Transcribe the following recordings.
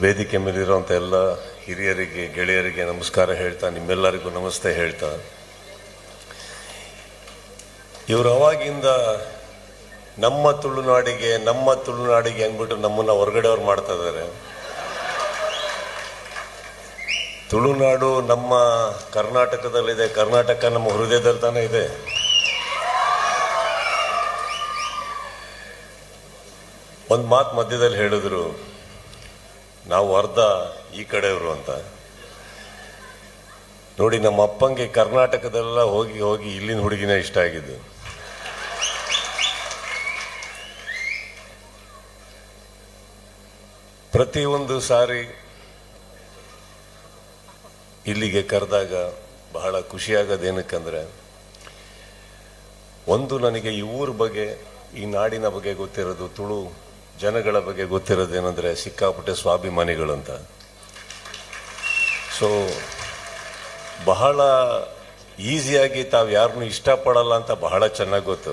ವೇದಿಕೆ ಮೇಲಿರುವಂಥ ಎಲ್ಲ ಹಿರಿಯರಿಗೆ, ಗೆಳೆಯರಿಗೆ ನಮಸ್ಕಾರ ಹೇಳ್ತಾ, ನಿಮ್ಮೆಲ್ಲರಿಗೂ ನಮಸ್ತೆ ಹೇಳ್ತಾ. ಇವರು ಅವಾಗಿಂದ ನಮ್ಮ ತುಳುನಾಡಿಗೆ ನಮ್ಮ ತುಳುನಾಡಿಗೆ ಅಂದ್ಬಿಟ್ಟು ನಮ್ಮನ್ನ ಹೊರಗಡೆ ಅವ್ರು ಮಾಡ್ತಾ ಇದ್ದಾರೆ. ತುಳುನಾಡು ನಮ್ಮ ಕರ್ನಾಟಕದಲ್ಲಿದೆ. ಕರ್ನಾಟಕ ನಮ್ಮ ಹೃದಯದಲ್ಲಿ ತಾನೇ ಇದೆ. ಒಂದು ಮಾತು ಮಧ್ಯದಲ್ಲಿ ಹೇಳಿದ್ರು. ನಾವು ಅರ್ಧ ಈ ಕಡೆಯವರು ಅಂತ. ನೋಡಿ, ನಮ್ಮ ಅಪ್ಪಂಗೆ ಕರ್ನಾಟಕದೆಲ್ಲ ಹೋಗಿ ಹೋಗಿ ಇಲ್ಲಿನ ಹುಡುಗಿನೇ ಇಷ್ಟ ಆಗಿದ್ದು. ಪ್ರತಿಯೊಂದು ಸಾರಿ ಇಲ್ಲಿಗೆ ಕರೆದಾಗ ಬಹಳ ಖುಷಿಯಾಗೋದೇನಕ್ಕಂದ್ರೆ, ಒಂದು ನನಗೆ ಈ ಊರ ಬಗ್ಗೆ, ಈ ನಾಡಿನ ಬಗ್ಗೆ ಗೊತ್ತಿರೋದು ತುಳು ಜನಗಳ ಬಗ್ಗೆ ಗೊತ್ತಿರೋದೇನೆಂದರೆ ಸಿಕ್ಕಾಪಟ್ಟೆ ಸ್ವಾಭಿಮಾನಿಗಳು ಅಂತ ಸೊ ಬಹಳ ಈಸಿಯಾಗಿ ತಾವು ಯಾರನ್ನೂ ಇಷ್ಟಪಡಲ್ಲ ಅಂತ ಬಹಳ ಚೆನ್ನಾಗಿ ಗೊತ್ತು.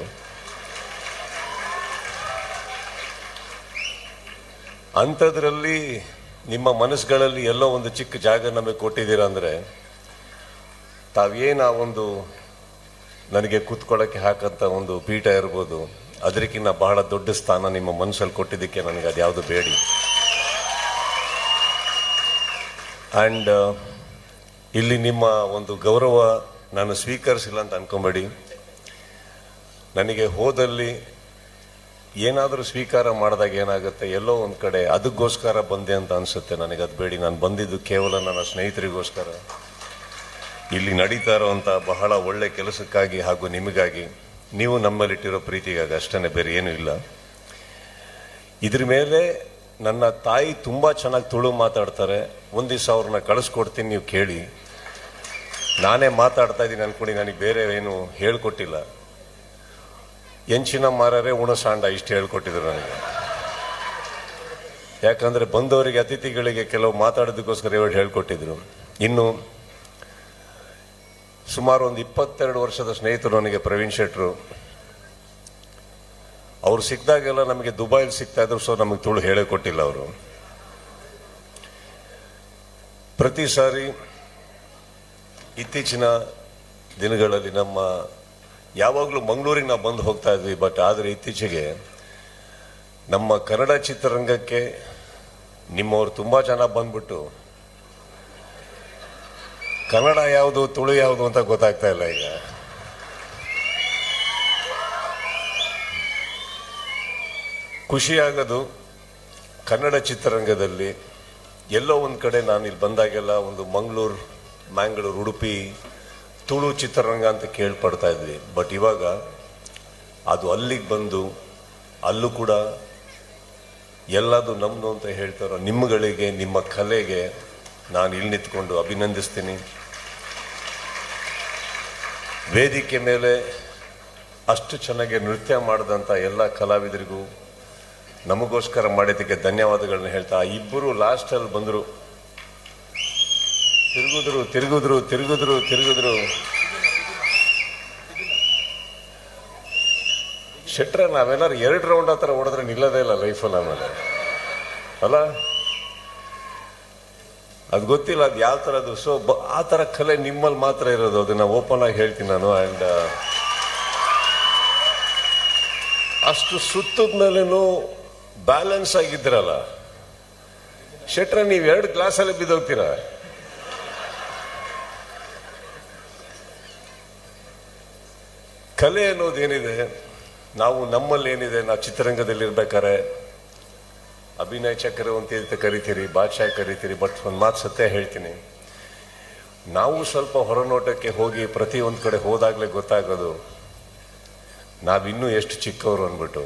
ಅಂಥದ್ರಲ್ಲಿ ನಿಮ್ಮ ಮನಸ್ಸುಗಳಲ್ಲಿ ಎಲ್ಲೋ ಒಂದು ಚಿಕ್ಕ ಜಾಗ ನಮಗೆ ಕೊಟ್ಟಿದ್ದೀರಾ ಅಂದರೆ ತಾವೇನು ಆ ಒಂದು ನನಗೆ ಕೂತ್ಕೊಳ್ಳೋಕ್ಕೆ ಹಾಕಂತ ಒಂದು ಪೀಠ ಇರ್ಬೋದು ಅದಕ್ಕಿಂತ ಬಹಳ ದೊಡ್ಡ ಸ್ಥಾನ ನಿಮ್ಮ ಮನಸ್ಸಲ್ಲಿ ಕೊಟ್ಟಿದ್ದಕ್ಕೆ ನನಗೆ ಅದ್ಯಾವುದು ಬೇಡಿ. ಆ್ಯಂಡ್ ಇಲ್ಲಿ ನಿಮ್ಮ ಒಂದು ಗೌರವ ನಾನು ಸ್ವೀಕರಿಸಿಲ್ಲ ಅಂತ ಅನ್ಕೊಂಬೇಡಿ. ನನಗೆ ಹೋದಲ್ಲಿ ಏನಾದರೂ ಸ್ವೀಕಾರ ಮಾಡಿದಾಗ ಏನಾಗುತ್ತೆ? ಎಲ್ಲೋ ಒಂದು ಕಡೆ ಅದಕ್ಕೋಸ್ಕರ ಬಂದೆ ಅಂತ ಅನಿಸುತ್ತೆ ನನಗೆ, ಅದು ಬೇಡಿ. ನಾನು ಬಂದಿದ್ದು ಕೇವಲ ನನ್ನ ಸ್ನೇಹಿತರಿಗೋಸ್ಕರ. ಇಲ್ಲಿ ನಡೀತಾ ಇರುವಂಥ ಬಹಳ ಒಳ್ಳೆ ಕೆಲಸಕ್ಕಾಗಿ ಹಾಗೂ ನಿಮಗಾಗಿ ನೀವು ನಮ್ಮಲ್ಲಿಟ್ಟಿರೋ ಪ್ರೀತಿಗಾಗಿ ಅಷ್ಟೇ ಬೇರೆ ಏನೂ ಇಲ್ಲ. ಇದ್ರ ಮೇಲೆ ನನ್ನ ತಾಯಿ ತುಂಬ ಚೆನ್ನಾಗಿ ತುಳು ಮಾತಾಡ್ತಾರೆ. ಒಂದು ದಿವಸ ಅವ್ರನ್ನ ಕಳಿಸ್ಕೊಡ್ತೀನಿ ನೀವು ಕೇಳಿ. ನಾನೇ ಮಾತಾಡ್ತಾ ಇದ್ದೀನಿ ಅನ್ಕೊಂಡು, ನನಗೆ ಬೇರೆ ಏನು ಹೇಳ್ಕೊಟ್ಟಿಲ್ಲ. ಎಂಚಿನ ಮಾರರೆ ಉಣಸಾಂಡ ಇಷ್ಟು ಹೇಳ್ಕೊಟ್ಟಿದ್ರು ನನಗೆ. ಯಾಕಂದ್ರೆ ಬಂದವರಿಗೆ, ಅತಿಥಿಗಳಿಗೆ ಕೆಲವು ಮಾತಾಡೋದಕ್ಕೋಸ್ಕರ ಇವರು ಹೇಳ್ಕೊಟ್ಟಿದ್ರು. ಇನ್ನು ಸುಮಾರು ಒಂದು ಇಪ್ಪತ್ತೆರಡು ವರ್ಷದ ಸ್ನೇಹಿತರು ನನಗೆ ಪ್ರವೀಣ್ ಶೆಟ್ರು. ಅವ್ರು ಸಿಕ್ಕಿದಾಗೆಲ್ಲ ನಮಗೆ ದುಬೈಲಿ ಸಿಗ್ತಾ ಇದ್ರು ಸೊ ನಮಗೆ ತುಳು ಹೇಳೇ ಕೊಟ್ಟಿಲ್ಲ ಅವರು. ಪ್ರತಿ ಸಾರಿ ಇತ್ತೀಚಿನ ದಿನಗಳಲ್ಲಿ ನಮ್ಮ, ಯಾವಾಗಲೂ ಮಂಗಳೂರಿಗೆ ನಾವು ಬಂದು ಹೋಗ್ತಾ ಇದ್ವಿ ಬಟ್ ಆದರೆ ಇತ್ತೀಚೆಗೆ ನಮ್ಮ ಕನ್ನಡ ಚಿತ್ರರಂಗಕ್ಕೆ ನಿಮ್ಮವರು ತುಂಬ ಜನ ಬಂದ್ಬಿಟ್ಟು ಕನ್ನಡ ಯಾವುದು, ತುಳು ಯಾವುದು ಅಂತ ಗೊತ್ತಾಗ್ತಾ ಇಲ್ಲ ಈಗ. ಖುಷಿಯಾಗೋದು ಕನ್ನಡ ಚಿತ್ರರಂಗದಲ್ಲಿ. ಎಲ್ಲೋ ಒಂದು ಕಡೆ ನಾನು ಇಲ್ಲಿ ಬಂದಾಗೆಲ್ಲ ಒಂದು ಮಂಗಳೂರು, ಮ್ಯಾಂಗ್ಳೂರು, ಉಡುಪಿ, ತುಳು ಚಿತ್ರರಂಗ ಅಂತ ಕೇಳ್ಪಡ್ತಾ ಇದ್ವಿ. ಬಟ್ ಇವಾಗ ಅದು ಅಲ್ಲಿಗೆ ಬಂದು, ಅಲ್ಲೂ ಕೂಡ ಎಲ್ಲದು ನಮ್ಮದು ಅಂತ ಹೇಳ್ತಾರೋ ನಿಮ್ಮಗಳಿಗೆ ನಿಮ್ಮ ಕಲೆಗೆ ನಾನು ಇಲ್ಲಿ ನಿಂತ್ಕೊಂಡು ಅಭಿನಂದಿಸ್ತೀನಿ. ವೇದಿಕೆ ಮೇಲೆ ಅಷ್ಟು ಚೆನ್ನಾಗಿ ನೃತ್ಯ ಮಾಡಿದಂಥ ಎಲ್ಲ ಕಲಾವಿದರಿಗೂ ನಮಗೋಸ್ಕರ ಮಾಡಿದ್ದಕ್ಕೆ ಧನ್ಯವಾದಗಳನ್ನ ಹೇಳ್ತಾ, ಇಬ್ಬರು ಲಾಸ್ಟಲ್ಲಿ ಬಂದರು. ತಿರುಗಿದ್ರು ತಿರುಗಿದ್ರು ತಿರುಗಿದ್ರು ತಿರುಗಿದ್ರು. ಶೆಟ್ರ ನಾವೇನಾದ್ರು ಎರಡು ರೌಂಡ್ ಆ ಥರ ಓಡಿದ್ರೆ ನಿಲ್ಲದೇ ಇಲ್ಲ ಲೈಫಲ್ಲಿ ಆಮೇಲೆ. ಅಲ್ಲ? ಅದು ಗೊತ್ತಿಲ್ಲ, ಅದು ಯಾವ ಥರದ್ದು. ಸೊ ಬ, ಆ ಥರ ಕಲೆ ನಿಮ್ಮಲ್ಲಿ ಮಾತ್ರ ಇರೋದು. ಅದನ್ನ ಓಪನ್ ಆಗಿ ಹೇಳ್ತೀನಿ ನಾನು. ಆ್ಯಂಡ್ ಅಷ್ಟು ಸುತ್ತದ ಮೇಲೇನು ಬ್ಯಾಲೆನ್ಸ್ ಆಗಿದ್ರಲ್ಲ. ಶೆಟ್ರ, ನೀವು ಎರಡು ಗ್ಲಾಸಲ್ಲಿ ಬಿದ್ದೋಗ್ತೀರ? ಕಲೆ ಅನ್ನೋದೇನಿದೆ ನಾವು ನಮ್ಮಲ್ಲಿ ಏನಿದೆ? ನಾವು ಚಿತ್ರರಂಗದಲ್ಲಿ ಇರ್ಬೇಕಾರೆ ಅಭಿನಯ ಚಕ್ರವಂತಿ ಅಂತ ಕರಿತೀರಿ, ಬಾದಶಾಹ ಕರಿತೀರಿ ಬಟ್ ಒಂದು ಮಾತು ಸತ್ಯ ಹೇಳ್ತೀನಿ. ನಾವು ಸ್ವಲ್ಪ ಹೊರನೋಟಕ್ಕೆ ಹೋಗಿ ಪ್ರತಿಯೊಂದು ಕಡೆ ಹೋದಾಗಲೇ ಗೊತ್ತಾಗೋದು, ನಾವಿನ್ನೂ ಎಷ್ಟು ಚಿಕ್ಕವರು ಅಂದ್ಬಿಟ್ಟು.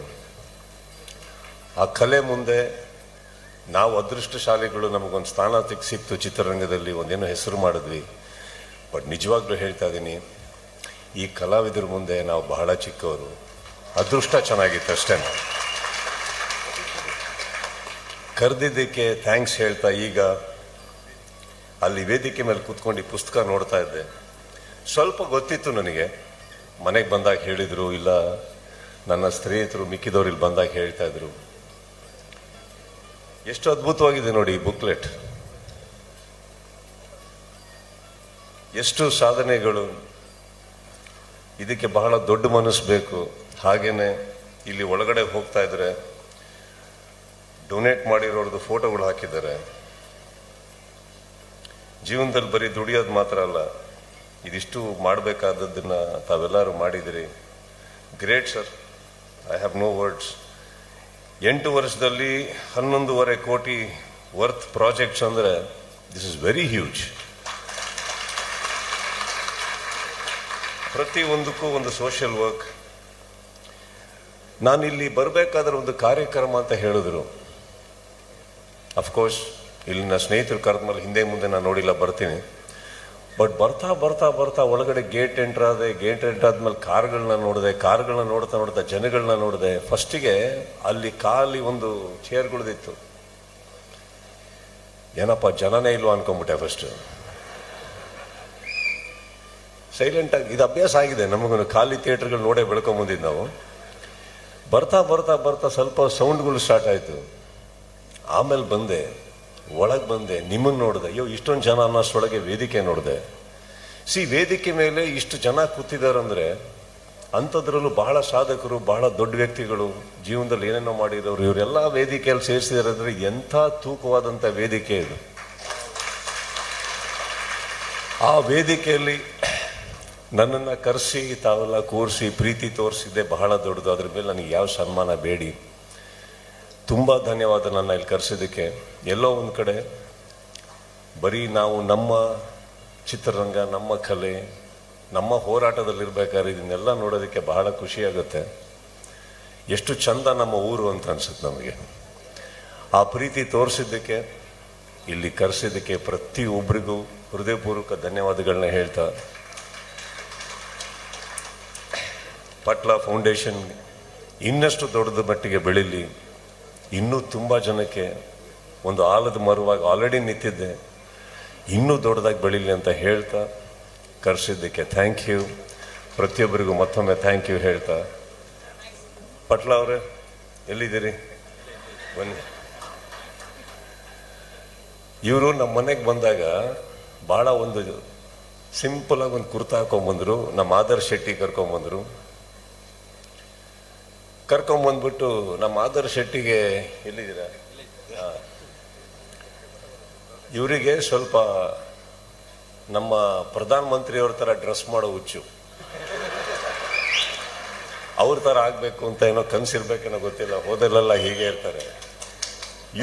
ಆ ಕಲೆ ಮುಂದೆ ನಾವು ಅದೃಷ್ಟಶಾಲಿಗಳು ನಮಗೊಂದು ಸ್ಥಾನ ಸಿಕ್ತು ಚಿತ್ರರಂಗದಲ್ಲಿ, ಒಂದೇನೋ ಹೆಸರು ಮಾಡಿದ್ವಿ. ಬಟ್ ನಿಜವಾಗ್ಲೂ ಹೇಳ್ತಾ ಇದ್ದೀನಿ ಈ ಕಲಾವಿದರ ಮುಂದೆ ನಾವು ಬಹಳ ಚಿಕ್ಕವರು. ಅದೃಷ್ಟ ಚೆನ್ನಾಗಿತ್ತು ಅಷ್ಟೇ. ಕರೆದಿದ್ದಕ್ಕೆ ಥ್ಯಾಂಕ್ಸ್ ಹೇಳ್ತಾ ಈಗ ಅಲ್ಲಿ ವೇದಿಕೆ ಮೇಲೆ ಕೂತ್ಕೊಂಡು ಈ ಪುಸ್ತಕ ನೋಡ್ತಾ ಇದ್ದೆ. ಸ್ವಲ್ಪ ಗೊತ್ತಿತ್ತು ನನಗೆ. ಮನೆಗೆ ಬಂದಾಗ ಹೇಳಿದರು, ಇಲ್ಲ, ನನ್ನ ಸ್ನೇಹಿತರು ಮಿಕ್ಕಿದವ್ರು ಇಲ್ಲಿ ಬಂದಾಗ ಹೇಳ್ತಾ ಇದ್ರು. ಎಷ್ಟು ಅದ್ಭುತವಾಗಿದೆ ನೋಡಿ ಈ ಬುಕ್ಲೆಟ್ ಎಷ್ಟು ಸಾಧನೆಗಳು. ಇದಕ್ಕೆ ಬಹಳ ದೊಡ್ಡ ಮನಸ್ಸು ಬೇಕು. ಹಾಗೇನೆ ಇಲ್ಲಿ ಒಳಗಡೆ ಹೋಗ್ತಾ ಇದ್ರೆ ಡೊನೇಟ್ ಮಾಡಿರೋರ್ದು ಫೋಟೋಗಳು ಹಾಕಿದ್ದಾರೆ. ಜೀವನದಲ್ಲಿ ಬರೀ ದುಡಿಯೋದು ಮಾತ್ರ ಅಲ್ಲ, ಇದಿಷ್ಟು ಮಾಡಬೇಕಾದದ್ದನ್ನ ತಾವೆಲ್ಲರೂ ಮಾಡಿದಿರಿ. Great sir I have no words ಎಂಟು ವರ್ಷದಲ್ಲಿ ಹನ್ನೊಂದೂವರೆ ಕೋಟಿ ವರ್ತ್ ಪ್ರಾಜೆಕ್ಟ್ಸ್ ಅಂದರೆ ದಿಸ್ ಇಸ್ ವೆರಿ ಹ್ಯೂಜ್ ಪ್ರತಿ ಒಂದಕ್ಕೂ ಒಂದು ಸೋಷಿಯಲ್ ವರ್ಕ್ ನಾನಿಲ್ಲಿ ಬರಬೇಕಾದ್ರೆ ಒಂದು ಕಾರ್ಯಕ್ರಮ ಅಂತ ಹೇಳಿದ್ರು. ಅಫ್ಕೋರ್ಸ್ ಇಲ್ಲಿ ನನ್ನ ಸ್ನೇಹಿತರು ಕರೆದ್ಮೇಲೆ ಹಿಂದೆ ಮುಂದೆ ನಾನು ನೋಡಿಲ್ಲ, ಬರ್ತೀನಿ. ಬಟ್ ಬರ್ತಾ ಬರ್ತಾ ಬರ್ತಾ ಒಳಗಡೆ ಗೇಟ್ ಎಂಟರ್ ಆದೆ ಗೇಟ್ ಎಂಟರ್ ಆದ್ಮೇಲೆ ಕಾರ್ಗಳನ್ನ ನೋಡಿದೆ, ಕಾರ್ಗಳನ್ನ ನೋಡ್ತಾ ನೋಡ್ತಾ ಜನಗಳನ್ನ ನೋಡಿದೆ. ಫಸ್ಟಿಗೆ ಅಲ್ಲಿ ಖಾಲಿ ಒಂದು ಚೇರ್ಗಳದಿತ್ತು ಏನಪ್ಪ, ಜನನೇ ಇಲ್ವಾ ಅನ್ಕೊಂಬಿಟ್ಟೆ ಫಸ್ಟ್ ಸೈಲೆಂಟ್ ಆಗಿ, ಇದು ಅಭ್ಯಾಸ ಆಗಿದೆ. ನಮಗೊಂದು ಖಾಲಿ ಥಿಯೇಟರ್ಗಳು ನೋಡೇ ಬೆಳ್ಕೊಂಬಂದಿದ್ದು ನಾವು. ಬರ್ತಾ ಬರ್ತಾ ಬರ್ತಾ ಸ್ವಲ್ಪ ಸೌಂಡ್ಗಳು ಸ್ಟಾರ್ಟ್ ಆಯ್ತು. ಆಮೇಲೆ ಬಂದೆ, ಒಳಗೆ ಬಂದೆ ನಿಮ್ಮನ್ನು ನೋಡಿದೆ, ಅಯ್ಯೋ, ಇಷ್ಟೊಂದು ಜನ ಅನ್ನೋಷ್ಟೊಳಗೆ ವೇದಿಕೆ ನೋಡಿದೆ. ಸಿ, ವೇದಿಕೆ ಮೇಲೆ ಇಷ್ಟು ಜನ ಕೂತಿದಾರಂದ್ರೆ, ಅಂಥದ್ರಲ್ಲೂ ಬಹಳ ಸಾಧಕರು, ಬಹಳ ದೊಡ್ಡ ವ್ಯಕ್ತಿಗಳು, ಜೀವನದಲ್ಲಿ ಏನೇನೋ ಮಾಡಿದವರು, ಇವರೆಲ್ಲ ವೇದಿಕೆಯಲ್ಲಿ ಸೇರಿಸಿದಾರೆ ಅಂದರೆ ಎಂಥ ತೂಕವಾದಂಥ ವೇದಿಕೆ ಇದು. ಆ ವೇದಿಕೆಯಲ್ಲಿ ನನ್ನನ್ನು ಕರೆಸಿ, ತಾವೆಲ್ಲ ಕೂರಿಸಿ, ಪ್ರೀತಿ ತೋರಿಸಿದ್ದೆ ಬಹಳ ದೊಡ್ಡದು. ಅದ್ರ ಮೇಲೆ ನನಗೆ ಯಾವ ಸನ್ಮಾನ ಬೇಡಿ. ತುಂಬ ಧನ್ಯವಾದ ನನ್ನ ಇಲ್ಲಿ ಕರೆಸಿದ್ದಕ್ಕೆ. ಎಲ್ಲೋ ಒಂದು ಕಡೆ ಬರೀ ನಾವು ನಮ್ಮ ಚಿತ್ರರಂಗ, ನಮ್ಮ ಕಲೆ, ನಮ್ಮ ಹೋರಾಟದಲ್ಲಿರ್ಬೇಕಾದ್ರೆ ಇದನ್ನೆಲ್ಲ ನೋಡೋದಕ್ಕೆ ಬಹಳ ಖುಷಿಯಾಗುತ್ತೆ. ಎಷ್ಟು ಚಂದ ನಮ್ಮ ಊರು ಅಂತ ಅನ್ಸುತ್ತೆ ನಮಗೆ. ಆ ಪ್ರೀತಿ ತೋರಿಸಿದ್ದಕ್ಕೆ, ಇಲ್ಲಿ ಕರೆಸಿದ್ದಕ್ಕೆ ಪ್ರತಿಯೊಬ್ಬರಿಗೂ ಹೃದಯಪೂರ್ವಕ ಧನ್ಯವಾದಗಳನ್ನ ಹೇಳ್ತಾ, ಪಟ್ಲ ಫೌಂಡೇಶನ್ ಇನ್ನಷ್ಟು ದೊಡ್ಡದ ಮಟ್ಟಿಗೆ ಬೆಳೀಲಿ. ಇನ್ನೂ ತುಂಬ ಜನಕ್ಕೆ ಒಂದು ಆಲದ ಮರುವಾಗಿ ಆಲ್ರೆಡಿ ನಿಂತಿದ್ದೆ. ಇನ್ನೂ ದೊಡ್ಡದಾಗಿ ಬೆಳೀಲಿ ಅಂತ ಹೇಳ್ತಾ ಕರೆಸಿದ್ದಕ್ಕೆ ಥ್ಯಾಂಕ್ ಯು ಪ್ರತಿಯೊಬ್ಬರಿಗೂ ಮತ್ತೊಮ್ಮೆ ಥ್ಯಾಂಕ್ ಯು ಹೇಳ್ತಾ. ಪಟ್ಲ ಅವರೇ, ಎಲ್ಲಿದ್ದೀರಿ? ಬನ್ನಿ. ಇವರು ನಮ್ಮ ಮನೆಗೆ ಬಂದಾಗ ಭಾಳ ಒಂದು ಸಿಂಪಲ್ ಆಗಿ ಒಂದು ಕುರ್ತಾ ಹಾಕೊಂಬಂದರು, ನಮ್ಮ ಆದರ್ ಶೆಟ್ಟಿ ಕರ್ಕೊಂಬಂದ್ರು. ಕರ್ಕೊಂಬಂದ್ಬಿಟ್ಟು ನಮ್ಮ ಆದರ್ ಶೆಟ್ಟಿಗೆ ಎಲ್ಲಿದ್ದೀರಾ. ಇವರಿಗೆ ಸ್ವಲ್ಪ ನಮ್ಮ ಪ್ರಧಾನ ಮಂತ್ರಿಯವ್ರ ತರ ಡ್ರೆಸ್ ಮಾಡೋ ಹುಚ್ಚು. ಅವ್ರ ಥರ ಆಗಬೇಕು ಅಂತ ಏನೋ ಕನಸಿರ್ಬೇಕೇನೋ ಗೊತ್ತಿಲ್ಲ, ಹೋದಲ್ಲೆಲ್ಲ ಹೀಗೆ ಇರ್ತಾರೆ.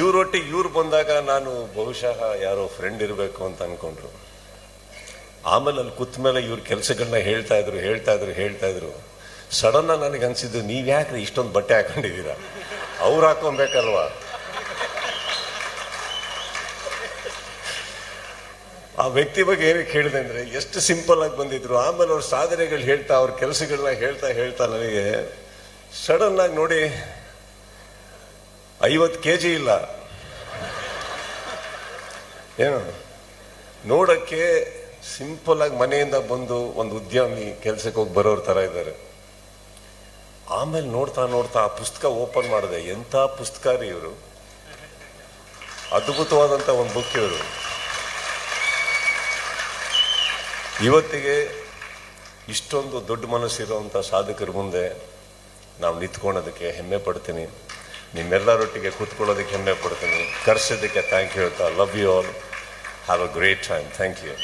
ಇವ್ರೊಟ್ಟಿಗೆ ಇವ್ರು ಬಂದಾಗ ನಾನು ಬಹುಶಃ ಯಾರೋ ಫ್ರೆಂಡ್ ಇರಬೇಕು ಅಂತ ಅಂದ್ಕೊಂಡ್ರು ಆಮೇಲೆ ಅಲ್ಲಿ ಕೂತ್ಮೇಲೆ ಇವ್ರ ಕೆಲಸಗಳನ್ನ ಹೇಳ್ತಾ ಇದ್ರು ಹೇಳ್ತಾ ಇದ್ರು ಹೇಳ್ತಾ ಇದ್ರು. ಸಡನ್ ನನಗೆ ಅನ್ಸಿದ್ದು, ನೀವು ಯಾಕ್ರಿ ಇಷ್ಟೊಂದು ಬಟ್ಟೆ ಹಾಕೊಂಡಿದ್ದೀರಾ? ಅವ್ರು ಹಾಕೊಬೇಕಲ್ವಾ? ಆ ವ್ಯಕ್ತಿ ಬಗ್ಗೆ ಏನಕ್ಕೆ ಹೇಳಿದೆ ಅಂದರೆ, ಎಷ್ಟು ಸಿಂಪಲ್ ಆಗಿ ಬಂದಿದ್ರು, ಆಮೇಲೆ ಅವ್ರ ಸಾಧನೆಗಳು ಹೇಳ್ತಾ, ಅವ್ರ ಕೆಲಸಗಳನ್ನ ಹೇಳ್ತಾ ಹೇಳ್ತಾ ನನಗೆ ಸಡನ್ ಆಗಿ ನೋಡಿ ಐವತ್ತು ಕೆ ಜಿ ಇಲ್ಲ. ಏನು? ನೋಡಕ್ಕೆ ಸಿಂಪಲ್ ಆಗಿ ಮನೆಯಿಂದ ಬಂದು ಒಂದು ಉದ್ಯಮಿ ಕೆಲಸಕ್ಕೆ ಹೋಗಿ ಬರೋರ್ ಥರ ಇದ್ದಾರೆ. ಆಮೇಲೆ ನೋಡ್ತಾ ನೋಡ್ತಾ ಆ ಪುಸ್ತಕ ಓಪನ್ ಮಾಡಿದೆ. ಎಂಥ ಪುಸ್ತಕ ರೀ ಇವರು. ಅದ್ಭುತವಾದಂಥ ಒಂದು ಬುಕ್ ಇವರು. ಇವತ್ತಿಗೆ ಇಷ್ಟೊಂದು ದೊಡ್ಡ ಮನಸ್ಸಿರುವಂಥ ಸಾಧಕರ ಮುಂದೆ ನಾವು ನಿಂತ್ಕೊಳ್ಳೋದಕ್ಕೆ ಹೆಮ್ಮೆ ಪಡ್ತೀನಿ. ನಿಮ್ಮೆಲ್ಲರೊಟ್ಟಿಗೆ ಕೂತ್ಕೊಳ್ಳೋದಕ್ಕೆ ಹೆಮ್ಮೆ ಪಡ್ತೀನಿ. ಕರೆಸೋದಕ್ಕೆ ಥ್ಯಾಂಕ್ ಯು ಹೇಳ್ತಾ love you all have a great time thank you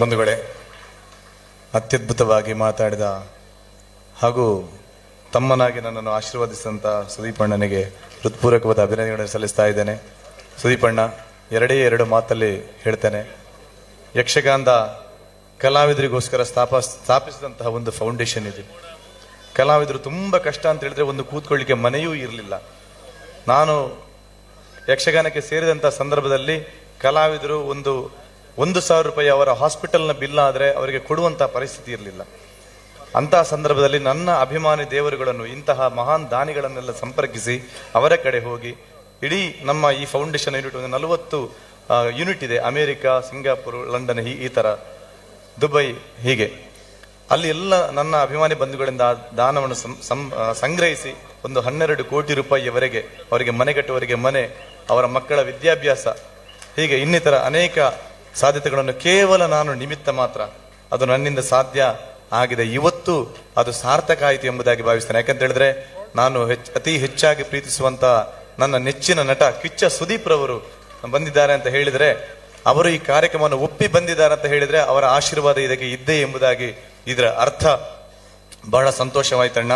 ಬಂಧುಗಳೇ ಅತ್ಯದ್ಭುತವಾಗಿ ಮಾತಾಡಿದ. ಹಾಗೂ ತಮ್ಮನಾಗಿ ನನ್ನನ್ನು ಆಶೀರ್ವದಿಸಿದಂಥ ಸುದೀಪಣ್ಣನಿಗೆ ಹೃತ್ಪೂರ್ವಕವಾದ ಅಭಿನಂದನೆಗಳನ್ನು ಸಲ್ಲಿಸ್ತಾ ಇದ್ದೇನೆ. ಸುದೀಪಣ್ಣ, ಎರಡೇ ಎರಡು ಮಾತಲ್ಲಿ ಹೇಳ್ತೇನೆ. ಯಕ್ಷಗಾನದ ಕಲಾವಿದರಿಗೋಸ್ಕರ ಸ್ಥಾಪ, ಸ್ಥಾಪಿಸಿದಂತಹ ಒಂದು ಫೌಂಡೇಶನ್ ಇದು. ಕಲಾವಿದರು ತುಂಬ ಕಷ್ಟ ಅಂತ ಹೇಳಿದ್ರೆ ಒಂದು ಕೂತ್ಕೊಳ್ಳಿಕ್ಕೆ ಮನೆಯೂ ಇರಲಿಲ್ಲ. ನಾನು ಯಕ್ಷಗಾನಕ್ಕೆ ಸೇರಿದಂಥ ಸಂದರ್ಭದಲ್ಲಿ ಕಲಾವಿದರು ಒಂದು ಒಂದು ಸಾವಿರ ರೂಪಾಯಿ ಅವರ ಹಾಸ್ಪಿಟಲ್ನ ಬಿಲ್ ಆದರೆ ಅವರಿಗೆ ಕೊಡುವಂಥ ಪರಿಸ್ಥಿತಿ ಇರಲಿಲ್ಲ. ಅಂತಹ ಸಂದರ್ಭದಲ್ಲಿ ನನ್ನ ಅಭಿಮಾನಿ ದೇವರುಗಳನ್ನು ಇಂತಹ ಮಹಾನ್ ದಾನಿಗಳನ್ನೆಲ್ಲ ಸಂಪರ್ಕಿಸಿ ಅವರ ಕಡೆ ಹೋಗಿ ಇಡೀ ನಮ್ಮ ಈ ಫೌಂಡೇಶನ್ ಯೂನಿಟ್ ಒಂದು ನಲವತ್ತು ಯೂನಿಟ್ ಇದೆ. ಅಮೆರಿಕ, ಸಿಂಗಾಪುರ್, ಲಂಡನ್ ಈ ಈ ಥರ ದುಬೈ ಹೀಗೆ. ಅಲ್ಲಿ ಎಲ್ಲ ನನ್ನ ಅಭಿಮಾನಿ ಬಂಧುಗಳಿಂದ ದಾನವನ್ನು ಸಂಗ್ರಹಿಸಿ ಒಂದು ಹನ್ನೆರಡು ಕೋಟಿ ರೂಪಾಯಿಯವರೆಗೆ ಅವರಿಗೆ ಮನೆ ಕಟ್ಟುವವರಿಗೆ ಮನೆ, ಅವರ ಮಕ್ಕಳ ವಿದ್ಯಾಭ್ಯಾಸ, ಹೀಗೆ ಇನ್ನಿತರ ಅನೇಕ ಸಾಧ್ಯತೆಗಳನ್ನು ಕೇವಲ ನಾನು ನಿಮಿತ್ತ ಮಾತ್ರ. ಅದು ನನ್ನಿಂದ ಸಾಧ್ಯ ಆಗಿದೆ. ಇವತ್ತು ಅದು ಸಾರ್ಥಕ ಆಯಿತು ಎಂಬುದಾಗಿ ಭಾವಿಸ್ತೇನೆ. ಯಾಕಂತ ಹೇಳಿದ್ರೆ ನಾನು ಹೆಚ್ಚು, ಅತಿ ಹೆಚ್ಚಾಗಿ ಪ್ರೀತಿಸುವಂತ ನನ್ನ ನೆಚ್ಚಿನ ನಟ ಕಿಚ್ಚ ಸುದೀಪ್ ರವರು ಬಂದಿದ್ದಾರೆ ಅಂತ ಹೇಳಿದ್ರೆ, ಅವರು ಈ ಕಾರ್ಯಕ್ರಮವನ್ನು ಒಪ್ಪಿ ಬಂದಿದ್ದಾರೆ ಅಂತ ಹೇಳಿದ್ರೆ ಅವರ ಆಶೀರ್ವಾದ ಇದಕ್ಕೆ ಇದ್ದೇ ಎಂಬುದಾಗಿ ಇದರ ಅರ್ಥ ಬಹಳ ಸಂತೋಷವಾಯ್ತಣ್ಣ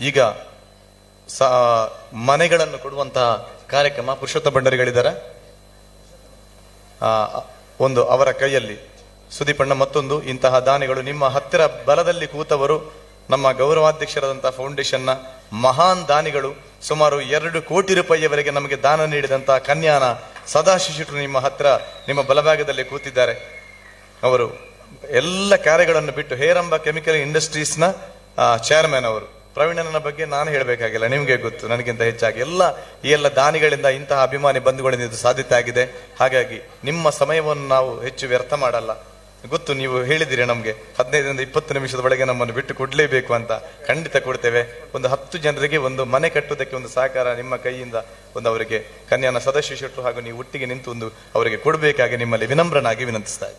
ಈಗ ಮನೆಗಳನ್ನು ಕೊಡುವಂತಹ ಕಾರ್ಯಕ್ರಮ ಪುರುಷೋತ್ತ ಭಂಡರಿಗಳಿದ್ದಾರೆ. ಒಂದು ಅವರ ಕೈಯಲ್ಲಿ. ಸುದೀಪಣ್ಣ, ಮತ್ತೊಂದು, ಇಂತಹ ದಾನಿಗಳು ನಿಮ್ಮ ಹತ್ತಿರ ಬಲದಲ್ಲಿ ಕೂತವರು, ನಮ್ಮ ಗೌರವಾಧ್ಯಕ್ಷರಾದಂತಹ ಫೌಂಡೇಶನ್ನ ಮಹಾನ್ ದಾನಿಗಳು, ಸುಮಾರು ಎರಡು ಕೋಟಿ ರೂಪಾಯಿಯವರೆಗೆ ನಮಗೆ ದಾನ ನೀಡಿದಂತಹ ಕನ್ಯಾನ ಸದಾಶಿಶುಟರು ನಿಮ್ಮ ಹತ್ತಿರ, ನಿಮ್ಮ ಬಲಭಾಗದಲ್ಲಿ ಕೂತಿದ್ದಾರೆ. ಅವರು ಎಲ್ಲ ಕಾರ್ಯಗಳನ್ನು ಬಿಟ್ಟು ಹೇರಂಬ ಕೆಮಿಕಲ್ ಇಂಡಸ್ಟ್ರೀಸ್ನ ಚೇರ್ಮನ್ ಅವರು. ಪ್ರವೀಣನ ಬಗ್ಗೆ ನಾನು ಹೇಳಬೇಕಾಗಿಲ್ಲ, ನಿಮಗೆ ಗೊತ್ತು, ನನಗಿಂತ ಹೆಚ್ಚಾಗಿ. ಎಲ್ಲ, ಈ ಎಲ್ಲ ದಾನಿಗಳಿಂದ ಇಂತಹ ಅಭಿಮಾನಿ ಬಂಧುಗಳಿಂದ ಇದು ಸಾಧ್ಯತೆ ಆಗಿದೆ. ಹಾಗಾಗಿ ನಿಮ್ಮ ಸಮಯವನ್ನು ನಾವು ಹೆಚ್ಚು ವ್ಯರ್ಥ ಮಾಡಲ್ಲ. ಗೊತ್ತು, ನೀವು ಹೇಳಿದಿರಿ ನಮಗೆ, ಹದಿನೈದರಿಂದ ಇಪ್ಪತ್ತು ನಿಮಿಷದ ಒಳಗೆ ನಮ್ಮನ್ನು ಬಿಟ್ಟು ಕೊಡಲೇಬೇಕು ಅಂತ. ಖಂಡಿತ ಕೊಡ್ತೇವೆ. ಒಂದು ಹತ್ತು ಜನರಿಗೆ ಒಂದು ಮನೆ ಕಟ್ಟುವುದಕ್ಕೆ ಒಂದು ಸಹಕಾರ ನಿಮ್ಮ ಕೈಯಿಂದ ಒಂದು ಅವರಿಗೆ. ಕನ್ಯಾನ ಸದಸ್ಯ ಹಾಗೂ ನೀವು ಒಟ್ಟಿಗೆ ನಿಂತು ಒಂದು ಅವರಿಗೆ ಕೊಡಬೇಕಾಗಿ ನಿಮ್ಮಲ್ಲಿ ವಿನಮ್ರನಾಗಿ ವಿನಂತಿಸ್ತಾ ಇದ್ದೀನಿ.